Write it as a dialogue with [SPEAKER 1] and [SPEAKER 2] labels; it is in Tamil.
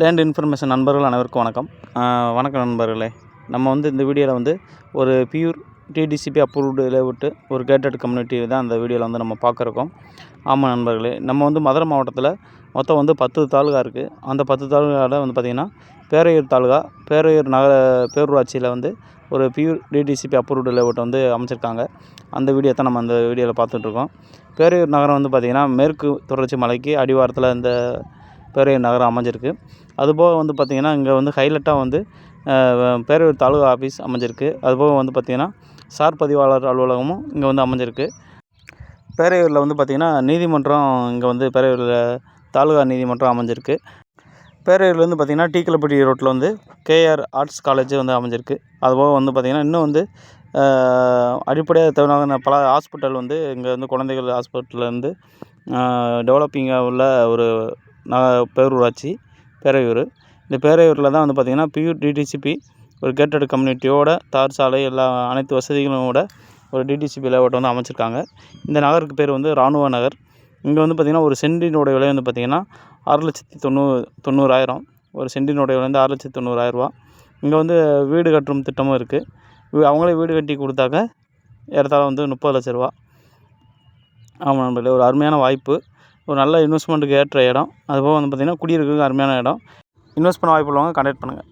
[SPEAKER 1] லேண்ட் இன்ஃபர்மேஷன் நண்பர்கள் அனைவருக்கும் வணக்கம். வணக்கம் நண்பர்களே. நம்ம வந்து இந்த வீடியோவில் வந்து ஒரு பியூர் டிடிசிபி அப்ரூவ்டு லேவுட்டு ஒரு கேட்டட் கம்யூனிட்டி தான் அந்த வீடியோவில் வந்து நம்ம பார்க்குறோம். ஆமாம் நண்பர்களே நம்ம வந்து மதுரை மாவட்டத்தில் மொத்தம் வந்து பத்து தாலுகா இருக்குது அந்த பத்து தாலுகாவில் வந்து பார்த்திங்கன்னா பேரையூர் தாலுகா பேரையூர் நகர பேரூராட்சியில் வந்து ஒரு பியூர் டிடிசிபி அப்ரூவ்டு லேவுட் வந்து அமைச்சிருக்காங்க. அந்த வீடியோ தான் நம்ம அந்த வீடியோவில் பார்த்துட்ருக்கோம் பேரையூர் நகரம் வந்து பார்த்திங்கன்னா மேற்கு தொடர்ச்சி மலைக்கு அடிவாரத்தில் இந்த பேரையூர் நகரம் அமைஞ்சிருக்கு. அதுபோக வந்து பார்த்திங்கன்னா இங்கே வந்து ஹைலைட்டாக வந்து பேரூர் பேரையூர் தாலுகா ஆஃபீஸ் அமைஞ்சிருக்கு. அதுபோக வந்து பார்த்திங்கன்னா சார் பதிவாளர் அலுவலகமும் இங்கே வந்து அமைஞ்சிருக்கு. பேரையூரில் வந்து பார்த்திங்கன்னா நீதிமன்றம் இங்கே வந்து பேரையூரில் தாலுகா நீதிமன்றம் அமைஞ்சிருக்கு. பேரையூரில் வந்து பார்த்திங்கன்னா டீக்கலப்பட்டி ரோட்டில் வந்து கேஆர் ஆர்ட்ஸ் காலேஜ் வந்து அமைஞ்சிருக்கு. அதுபோக வந்து பார்த்திங்கன்னா இன்னும் வந்து அடிப்படையாக தேவையான பல ஹாஸ்பிட்டல் வந்து இங்கே வந்து குழந்தைகள் ஹாஸ்பிட்டல்லேருந்து டெவலப்பிங்காக உள்ள ஒரு பேரூராட்சி பேரையூர். இந்த பேரையூரில் தான் வந்து பார்த்திங்கன்னா பியூர் டிடிசிபி ஒரு கேட்டட் கம்யூனிட்டியோட தார் சாலை எல்லா அனைத்து வசதிகளோட ஒரு டிடிசிபி லேஅவுட் வந்து அமைச்சிருக்காங்க. இந்த நகருக்கு பேர் வந்து இராணுவ நகர். இங்கே வந்து பார்த்திங்கன்னா ஒரு சென்டினோட விலை வந்து பார்த்திங்கன்னா ஆறு லட்சத்தி தொண்ணூறு தொண்ணூறாயிரம். ஒரு சென்டினோட விலை வந்து ஆறு லட்சத்தி தொண்ணூறாயிரரூவா இங்கே வந்து வீடு கட்டும் திட்டமும் இருக்குது அவங்களே வீடு கட்டி கொடுத்தாக்க ஏறத்தாழ வந்து முப்பது லட்ச ரூபா. ஆமாம் நண்பர்களே ஒரு அருமையான வாய்ப்பு. ஒரு நல்ல இன்வெஸ்ட்மெண்ட்டுக்கு ஏற்ற இடம். அதுபோக வந்து பார்த்திங்கன்னா குடியிருக்கிறதுக்கு அருமையான இடம். இன்வெஸ்ட் பண்ண வாய்ப்பு உள்ளவங்க கான்டெக்ட் பண்ணுங்கள்